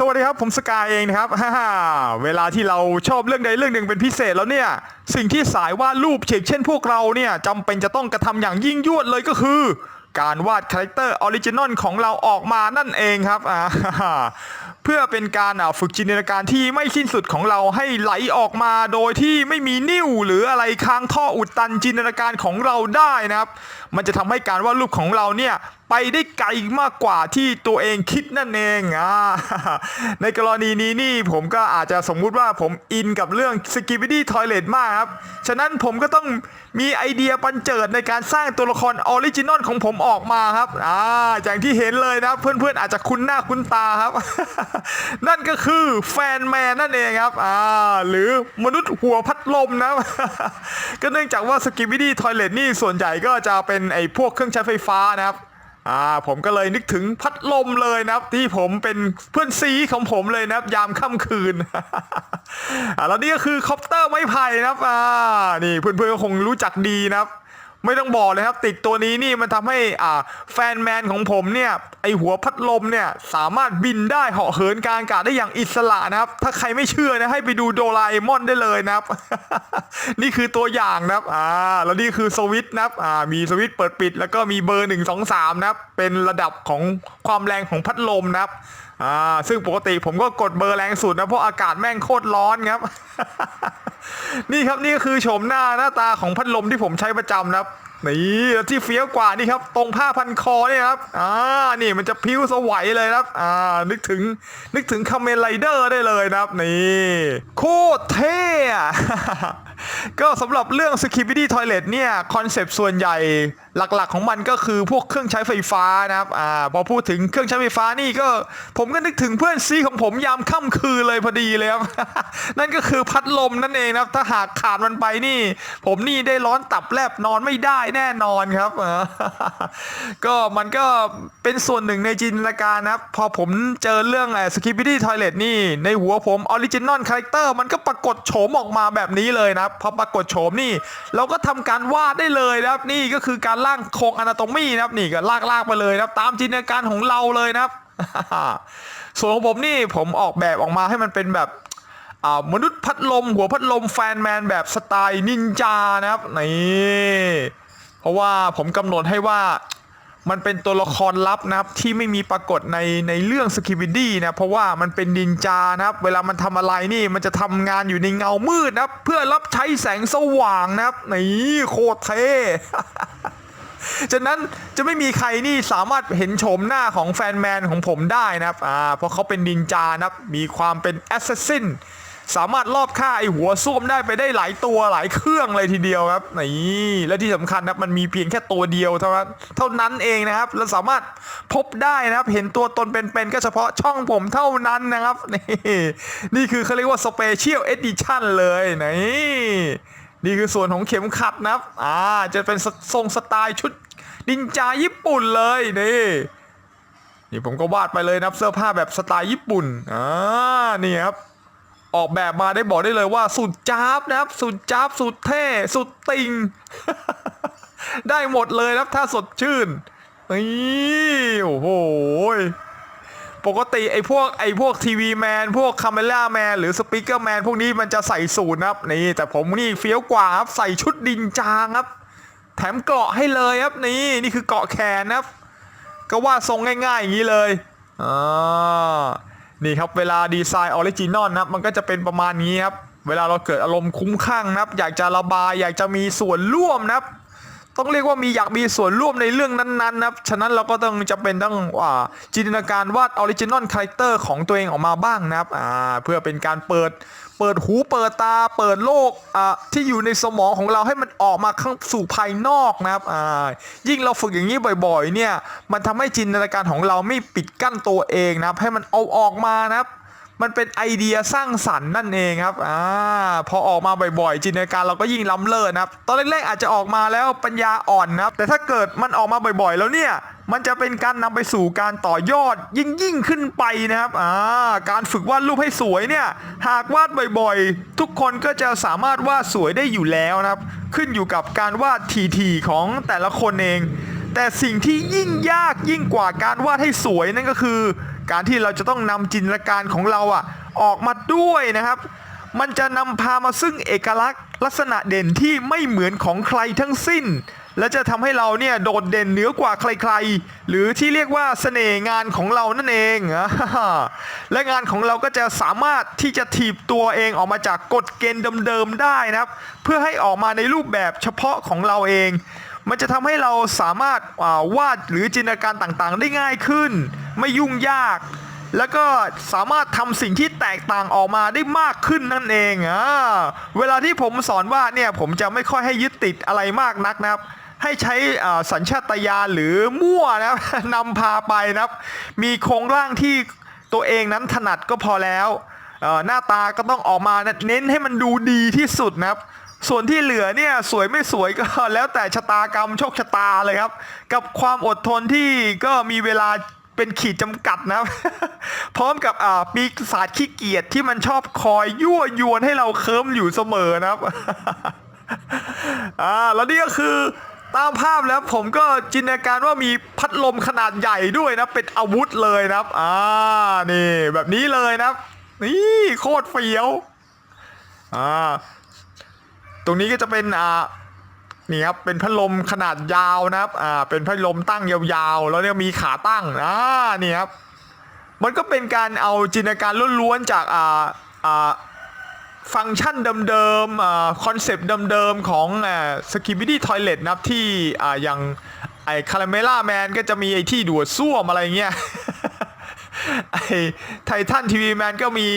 สวัสดีครับ ผมสกายเองนะครับฮ่าเวลาที่เราชอบเรื่องใดเรื่องหนึ่งเป็นพิเศษแล้วเนี่ย สิ่งที่สายวาดรูปเฉกเช่นพวกเราเนี่ยจำเป็นจะต้องกระทำอย่างยิ่งยวดเลยก็คือ การวาดคาแรคเตอร์ออริจินอลของเราออกมานั่นเองครับอ่าเพื่อเป็นการฝึกจินตนาการที่ไม่สิ้นสุดของเราให้ไหลออกมาโดยที่ไม่มีนิ่วหรืออะไรค้างท่ออุดตันจินตนาการของเราได้นะครับ มันจะทำให้การวาดรูปของเราเนี่ย ไปได้ไกลมากกว่าที่ตัวเองคิดนั่นเองอ่าในกรณีนี้นี่ผมก็อาจจะสมมุติว่าผมอินกับเรื่อง s k i b i d y Toilet มากครับ ฉะนั้นผมก็ต้องมีไอเดียบันเจิดในการสร้างตัวละครออริจินอลของผมออกมาครับอ่าอย่างที่เห็นเลยนะเพื่อนๆอาจจะคุ้นหน้าคุ้นตาครับ นั่นก็คือแฟนแมนนั่นเองครับอ่าหรือมนุษย์หัวพัดลมนะก็เนื่องจากว่าสกิ b ิดี้ทอยเลทนี่ส่วนใหญ่ก็จะเป็นไอ้พวกเครื่องใช้ไฟฟ้านะครับ อ่าผมก็เลยนึกถึงพัดลมเลยนะครับ ที่ผมเป็นเพื่อนซีของผมเลยนะครับ ยามค่ำคืนอ่าแล้วนี่ก็คือคอปเตอร์ไม้ไผ่นะครับอ่านี่เพื่อนๆก็คงรู้จักดีนะครับ ไม่ต้องบอกเลยครับ ติดตัวนี้นี่มันทำให้อ่าแฟนแมนของผมเนี่ยไอหัวพัดลมเนี่ยสามารถบินได้เหาะเหินกลางอากาศได้อย่างอิสระนะครับ ถ้าใครไม่เชื่อนะให้ไปดูโดราเอมอนได้เลยนะครับ นี่คือตัวอย่างนะครับอ่าแล้วนี่คือสวิตนะครับอ่ามีสวิตเปิดปิด แล้วก็มีเบอร์1 2 3นะครับเป็นระดับของความแรงของพัดลมนะครับ อ่าซึ่งปกติผมก็กดเบอร์แรงสุดนะเพราะอากาศแม่งโคตรร้อนครับ นี่ครับนี่ก็คือโฉมหน้าหน้าตาของพัดลมที่ผมใช้ประจำนะครับนี่ที่เฟี้ยวกว่านี่ครับ ตรงผ้าพันคอเนี่ยครับอ่านี่มันจะพิ้วสวัยเลยครับอ่านึกถึงนึกถึงคาเมนไรเดอร์ได้เลยนะครับนี่โคตรเท่ก็สำหรับเรื่อง s k i b i d y Toilet เนี่ยคอนเซปต์ส่วนใหญ่หลักๆของมันก็คือพวกเครื่องใช้ไฟฟ้านะครับอ่าพอพูดถึงเครื่องใช้ไฟฟ้านี่ก็ ผมก็นึกถึงเพื่อนซีของผมยามค่ำคืนเลยพอดีเลยครับนั่นก็คือพัดลมนั่นเองนะครับถ้าหากขาดมันไปนี่ ผมนี่ได้ร้อนตับแลบนอนไม่ได้แน่นอนครับก็มันก็เป็นส่วนหนึ่งในจินตนาการนะครับ พอผมเจอเรื่องสกิปปี้ดี้ทอยเลทนี่ ในหัวผมออริจินอลคาแรคเตอร์มันก็ปรากฏโฉมออกมาแบบนี้เลยนะพอปรากฏโฉมนี่ เราก็ทำการวาดได้เลยนะครับ นี่ก็คือการร่างโครงอนาโตมีนะครับนี่ก็ลากลากๆไปเลยนะครับ ตามจินตนาการของเราเลยนะครับ ส่วนของผมนี่ผมออกแบบออกมาให้มันเป็นแบบอ่ามนุษย์พัดลม หัวพัดลมแฟนแมนแบบสไตล์นินจานะครับ นี่ ราะว่าผมกำหนดให้ว่ามันเป็นตัวละครลับนะครับที่ไม่มีปรากฏในในเรื่องสกิบิดี้นะเพราะว่ามันเป็นนินจานะครับ เวลามันทำอะไรนี่มันจะทำงานอยู่ในเงามืดนะครับ เพื่อรับใช้แสงสว่างนะครับนี่โคตรเท่ฉะนั้นจะไม่มีใครนี่สามารถเห็นโฉมหน้าของแฟนแมนของผมได้นะครับอ่าเพราะเขาเป็นนินจานะครับมีความเป็นแอสซัสซิน สามารถลอบฆ่าไอหัวส้วมได้ไปได้หลายตัวหลายเครื่องเลยทีเดียวครับนี่และที่สำคัญนะครับมันมีเพียงแค่ตัวเดียวเท่านั้นเท่านั้นเองนะครับแล้วสามารถพบได้นะครับ เห็นตัวตนเป็นๆก็เฉพาะช่องผมเท่านั้นนะครับนี่นี่คือเขาเรียกว่าสเปเชียลเอดิชั่นเลยนี่นี่คือส่วนของเข็มขัดนะครับอ่าจะเป็นทรงสไตล์ชุดนินจาญี่ปุ่นเลยนี่นี่ผมก็วาดไปเลยนะเสื้อผ้าแบบสไตล์ญี่ปุ่นอ่านี่ครับ ออกแบบมาได้บอกได้เลยว่าสุดจ้าบนะครับ สุดจ้าบสุดเท่ สุดติง ได้หมดเลยครับถ้าสดชื่นนี่โอ้โหปกติไอ้พวกไอ้พวกทีวีแมนพวกคาเมล่าแมนหรือสปีกเกอร์แมนพวกนี้มันจะใส่สูทนะครับนี่แต่ผมนี่เฟี้ยวกว่าครับใส่ชุดดินจางครับ แถมเกาะให้เลยครับนี่นี่คือเกาะแขนนะครับ ก็วาดทรงง่ายๆอย่างนี้เลยอ่า นี่ครับเวลาดีไซน์ออริจินอลนะครับมันก็จะเป็นประมาณนี้ครับเวลาเราเกิดอารมณ์คุ้มข้างนะครับ อยากจะระบายอยากจะมีส่วนร่วมนะครับ ต้องเรียกว่ามีอยากมีส่วนร่วมในเรื่องนั้นๆนะครับฉะนั้นเราก็ต้องจะเป็นต้องว่าจินตนาการวาดออริจินอลคาแรคเตอร์ของตัวเองออกมาบ้างนะครับอ่าเพื่อเป็นการเปิดเปิดหูเปิดตาเปิดโลกอ่าที่อยู่ในสมองของเราให้มันออกมาข้างสู่ภายนอกนะครับอ่ายิ่งเราฝึกอย่างนี้บ่อยๆเนี่ยมันทำให้จินตนาการของเราไม่ปิดกั้นตัวเองนะครับให้มันเอาออกมานะครับ มันเป็นไอเดียสร้างสรรค์นั่นเองครับอ่าพอออกมาบ่อยๆ จินตนาการเราก็ยิ่งล้ำเลิศนะครับ ตอนแรกๆอาจจะออกมาแล้วปัญญาอ่อนนะครับ แต่ถ้าเกิดมันออกมาบ่อยๆ แล้วเนี่ย มันจะเป็นการนำไปสู่การต่อยอดยิ่งยิ่งๆขึ้นไปนะครับอ่าการฝึกวาดรูปให้สวยเนี่ย หากวาดบ่อยๆ ทุกคนก็จะสามารถวาดสวยได้อยู่แล้วนะครับ ขึ้นอยู่กับการวาดทีๆของแต่ละคนเอง แต่สิ่งที่ยิ่งยากยิ่งกว่าการวาดให้สวยนั่นก็คือ การที่เราจะต้องนำจินตนาการของเราอะออกมาด้วยนะครับ มันจะนำพามาซึ่งเอกลักษณ์ ลักษณะเด่นที่ไม่เหมือนของใครทั้งสิ้น และจะทำให้เราเนี่ยโดดเด่นเหนือกว่าใครๆ หรือที่เรียกว่าเสน่ห์งานของเรานั่นเอง และงานของเราก็จะสามารถที่จะถีบตัวเองออกมาจากกฎเกณฑ์เดิมๆได้นะครับ เพื่อให้ออกมาในรูปแบบเฉพาะของเราเองมันจะทำให้เราสามารถาวาดหรือจินตนาการต่างๆ ได้ง่ายขึ้น ไม่ยุ่งยาก แล้วก็สามารถทำสิ่งที่แตกต่างออกมาได้มากขึ้นนั่นเองอ่าเวลาที่ผมสอนว่าเนี่ยผมจะไม่ค่อยให้ยึดติดอะไรมากนักนะครับให้ใช้สัญชาตญาณหรือมั่วนะครับนำพาไปนะครับ มีโครงร่างที่ตัวเองนั้นถนัดก็พอแล้วหน้าตาก็ต้องออกมาเน้นให้มันดูดีที่สุดนะครับ ส่วนที่เหลือเนี่ยสวยไม่สวยก็แล้วแต่ชะตากรรมโชคชะตาเลยครับ กับความอดทนที่ก็มีเวลา เป็นขีดจำกัดนะพร้อมกับอ่าปีศาจขี้เกียจที่มันชอบคอยยั่วยวนให้เราเคิมอยู่เสมอนะครับอ่าแล้วนี่ก็คือตามภาพแล้วผมก็จินตนาการว่ามีพัดลมขนาดใหญ่ด้วยนะ เป็นอาวุธเลยนะครับ อ่านี่แบบนี้เลยนะครับ นี่โคตรเฟี้ยวอ่าตรงนี้ก็จะเป็นอ่า นี่ครับเป็นพัดลมขนาดยาวนะครับอ่าเป็นพัดลมตั้งยาวๆ แล้วเนี่ยมีขาตั้งอ่านี่ครับมันก็เป็นการเอาจินตนาการล้วนๆจากอ่าอ่าฟังก์ชันเดิมๆอ่าคอนเซปต์เดิมๆของอ่าสกิบิดี้ทอยเลทนะครับที่อ่าอย่างไอ้คาราเมล่าแมนก็จะมีไอ้ที่ดูดซ่วมอะไรเงี้ยไอ้ไททันทีวีแมนก็มี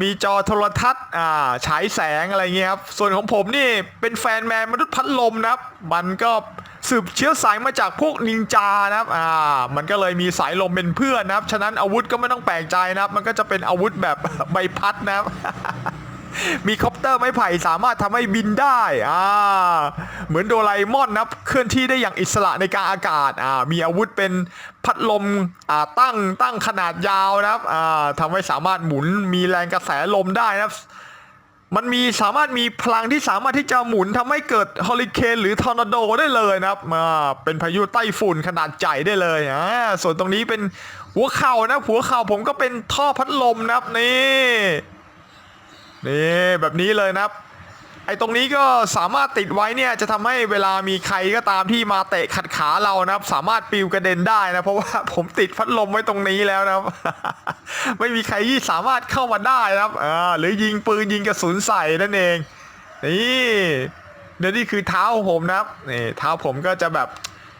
มีจอโทรทัศน์ฉายแสงอะไรเงี้ยครับ ส่วนของผมนี่เป็นแฟนแมนมนุษย์พัดลมนะครับ มันก็สืบเชื้อสายมาจากพวกนินจานะครับ อ่า มันก็เลยมีสายลมเป็นเพื่อนนะครับ ฉะนั้นอาวุธก็ไม่ต้องแปลกใจนะครับ มันก็จะเป็นอาวุธแบบใบพัดนะครับ มีคอปเตอร์ไม้ไผ่สามารถทำให้บินได้อ่าเหมือนโดราเอมอนนะเคลื่อนที่ได้อย่างอิสระในกลางอากาศอ่ามีอาวุธเป็นพัดลมอ่าตั้งตั้งขนาดยาวนะครับอ่าทำให้สามารถหมุนมีแรงกระแสลมได้นะครับมันมีสามารถมีพลังที่สามารถที่จะหมุนทำให้เกิดฮอริเคนหรือทอร์นาโดได้เลยนะครับมาเป็นพายุไต้ฝุ่นขนาดใหญ่ได้เลยอ่าส่วนตรงนี้เป็นหัวเข่านะหัวเข่าผมก็เป็นท่อพัดลมนะครับนี่ นี่แบบนี้เลยนะครับ ไอ้ตรงนี้ก็สามารถติดไว้เนี่ยจะทำให้เวลามีใครก็ตามที่มาเตะขัดขาเรานะครับ สามารถปิวกระเด็นได้นะเพราะว่าผมติดพัดลมไว้ตรงนี้แล้วนะครับ ไม่มีใครที่สามารถเข้ามาได้นะครับอ่าหรือยิงปืนยิงกระสุนใส่นั่นเองนี่เดี๋ยวนี่คือเท้าของผมนะครับนี่เท้าผมก็จะแบบ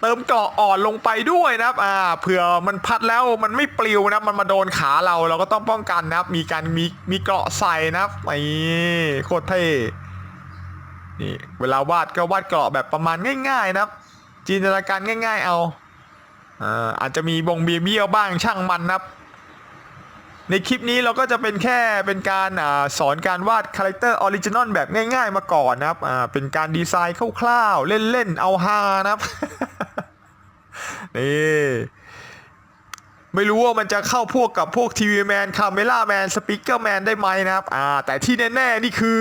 เติมเกาะอ่อนลงไปด้วยนะครับอ่าเผื่อมันพัดแล้วมันไม่ปลิวนะมันมาโดนขาเราเราก็ต้องป้องกันนะครับ มีการมีมีเกาะใส่นะครับนี่โคตรเท่นี่เวลาวาดก็วาดเกาะแบบประมาณง่าย ๆ นะครับ จินตนาการง่าย ๆ เอาอ่าอาจจะมีบงเบียเบี้ยวบ้างช่างมันนะครับ ในคลิปนี้เราก็จะเป็นแค่เป็นการอาสอนการวาดคาแรคเตอร์ออริจินอลแบบง่าย ๆ มาก่อนนะครับอ่าเป็นการดีไซน์คร่าวๆเล่นๆเอาฮานะครับ นี่ ไม่รู้ว่ามันจะเข้าพวกกับพวกทีวีแมนคาเมล่าแมนสปีกเกอร์แมนได้ไหมนะครับอ่าแต่ที่แน่ๆนี่คือ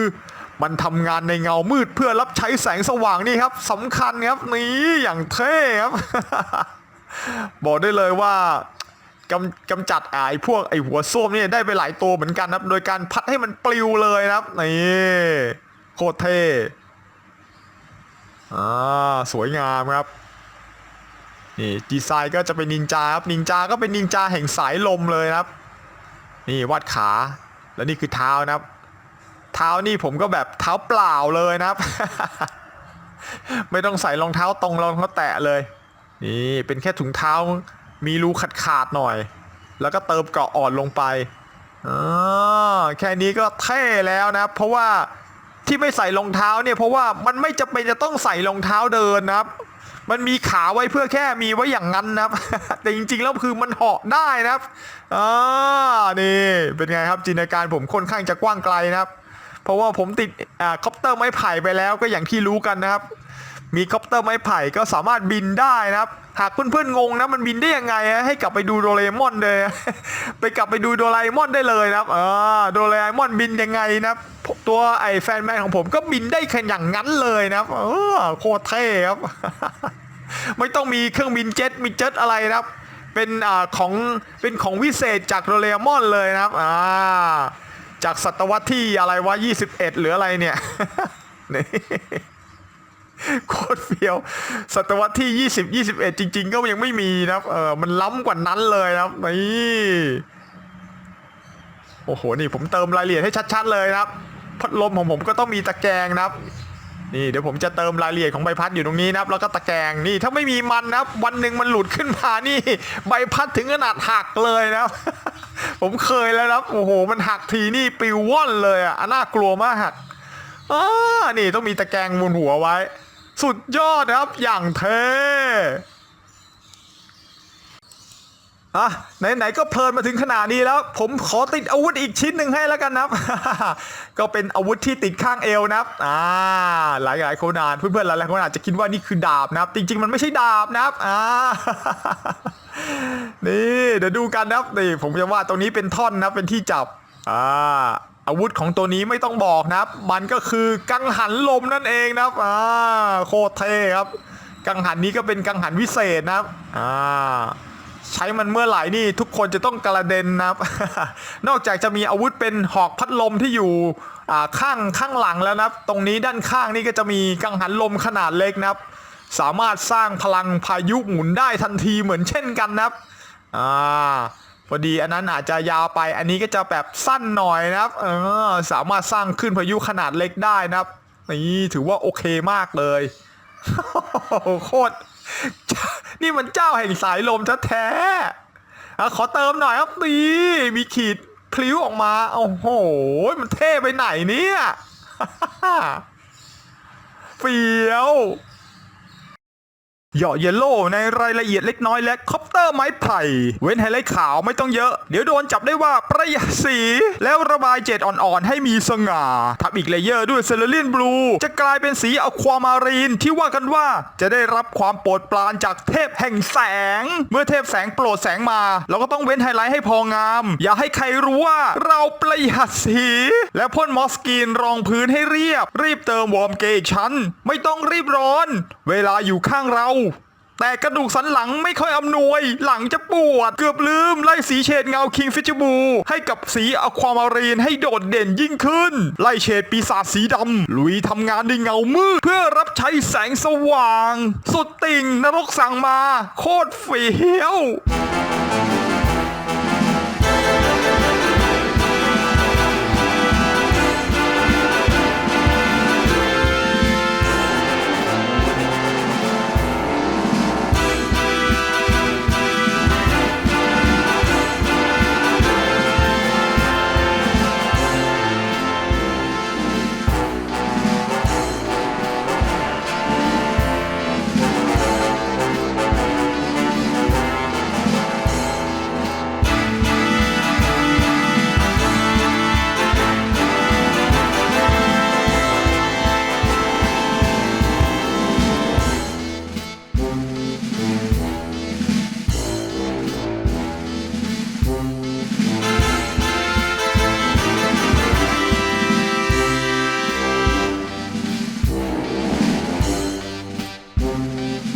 มันทำงานในเงามืดเพื่อรับใช้แสงสว่างนี่ครับสำคัญครับนี่อย่างเท่ครับ บอกได้เลยว่ากำกำจัดไอ้พวกไอ้หัวส้วมนี่ได้ไปหลายตัวเหมือนกันครับ โดยการพัดให้มันปลิวเลยครับนี่โคตรเท่อ่าสวยงามครับ นี่ดีไซน์ก็จะเป็นนินจาครับนินจาก็เป็นนินจาแห่งสายลมเลยครับ นี่วาดขาแล้วนี่คือเท้านะครับ เท้านี่ผมก็แบบเท้าเปล่าเลยนะครับ ไม่ต้องใส่รองเท้าตรงรองเท้าแตะเลย นี่เป็นแค่ถุงเท้ามีรูขาดขาดๆหน่อย แล้วก็เติมเกาะอ่อนลงไปอ่าแค่นี้ก็เท่แล้วนะครับเพราะว่าที่ไม่ใส่รองเท้าเนี่ยเพราะว่ามันไม่จำเป็นจะต้องใส่รองเท้าเดินนะครับ มันมีขาไว้เพื่อแค่มีไว้อย่างนั้นนะครับ แต่จริงๆแล้วคือมันเหาะได้นะครับอ่านี่เป็นไงครับจินตนาการผมค่อนข้างจะกว้างไกลนะครับ เพราะว่าผมติดอ่าคอปเตอร์ไม้ไผ่ไปแล้วก็อย่างที่รู้กันนะครับ มีคอปเตอร์ไม้ไผ่ก็สามารถบินได้นะครับ หากเพื่อนๆงงนะมันบินได้ยังไงฮะให้กลับไปดูโดเรมอนเลย ไปกลับไปดูโดเอมอนได้เลยนะครับเออโดเอมอนบินยังไงนะครับ ตัวไอ้แฟนแมนของผมก็บินได้แค่อย่างนั้นเลยนะครับเออโคตรเท่ครับ ไม่ต้องมีเครื่องบินเจ็ตมีเจ็ตอะไรนะครับ เป็นอ่าของเป็นของวิเศษจากโดเรมอนเลยนะครับอ่าจากศตวรรษที่อะไรวะ21 หรืออะไรเนี่ยนี่โคตรเฟี้ยวศตวรรษที่ 20 21 จริง ๆ ก็ยังไม่มีนะครับเออมันล้ำกว่านั้นเลยนะครับนี่โอ้โห นี่ผมเติมรายละเอียดให้ชัด ๆ เลยนะครับ พัดลมของผมก็ต้องมีตะแกรงนะครับ นี่เดี๋ยวผมจะเติมรายละเอียดของใบพัดอยู่ตรงนี้นะครับ แล้วก็ตะแกรงนี่ถ้าไม่มีมันนะครับ วันหนึ่งมันหลุดขึ้นมานี่ ใบพัดถึงขนาดหักเลยนะครับ ผมเคยแล้วนะครับโอ้โห มันหักทีนี่ปิวว่อนเลยอะน่ากลัวมากอ่านี่ต้องมีตะแกรงมูลหัวไว้ สุดยอดนะครับอย่างเท่ อะไหนๆก็เพลินมาถึงขนาดนี้แล้ว ผมขอติดอาวุธอีกชิ้นหนึ่งให้แล้วกันนะครับ ก็เป็นอาวุธที่ติดข้างเอวนะครับอ่าหลายหลายคนอ่านเพื่อนๆหลายๆคนอาจจะคิดว่านี่คือดาบนะครับ จริง ๆ มันไม่ใช่ดาบนะครับอ่านี่เดี๋ยวดูกันนะครับนี่ผมจะว่าตรงนี้เป็นท่อนนะเป็นที่จับอ่าอาวุธของตัวนี้ไม่ต้องบอกนะครับ มันก็คือกังหันลมนั่นเองนะครับอ่าโคตรเท่ครับ กังหันนี้ก็เป็นกังหันวิเศษนะครับอ่า ใช้มันเมื่อไหร่นี่ทุกคนจะต้องกระเด็นนะครับ นอกจากจะมีอาวุธเป็นหอกพัดลมที่อยู่ข้างข้างหลังแล้วนะครับ ตรงนี้ด้านข้างนี่ก็จะมีกังหันลมขนาดเล็กนะครับ สามารถสร้างพลังพายุหมุนได้ทันทีเหมือนเช่นกันนะครับอ่าพอดีอันนั้นอาจจะยาวไปอันนี้ก็จะแบบสั้นหน่อยนะครับเออสามารถสร้างขึ้นพายุขนาดเล็กได้นะครับนี่ถือว่าโอเคมากเลยโคตร นี่มันเจ้าแห่งสายลมแท้ๆอะขอเติมหน่อยครับดีมีขีดพลิ้วออกมา โอ้โห มันเท่ไปไหนเนี่ยเฟี้ยว เหยาะเยลโล่ในรายละเอียดเล็กน้อยและคอปเตอร์ไม้ไผ่เว้นไฮไลท์ขาวไม่ต้องเยอะ เดี๋ยวโดนจับได้ว่าประหยัดสี แล้วระบายเจ็ดอ่อนๆ ให้มีสง่า ทับอีกเลเยอร์ด้วยเซเลเรีนบลู จะกลายเป็นสีอความารีนที่ว่ากันว่าจะได้รับความโปรดปรานจากเทพแห่งแสง เมื่อเทพแสงโปรดแสงมา เราก็ต้องเว้นไฮไลท์ให้พองาม อย่าให้ใครรู้ว่าเราประหยัดสี และพ่นมอสกีนรองพื้นให้เรียบ รีบเติมวอร์มเกย์อีกชั้น ไม่ต้องรีบร้อน เวลาอยู่ข้างเรา แต่กระดูกสันหลังไม่ค่อยอำนวย หลังจะปวด เกือบลืมไล่สีเฉดเงาคิงฟิชบูให้กับสีอความารีนให้โดดเด่นยิ่งขึ้น ไล่เฉดปีศาจสีดำลุยทำงานในเงามืดเพื่อรับใช้แสงสว่าง สุดติ่งนรกสั่งมา โคตรเฟี้ยว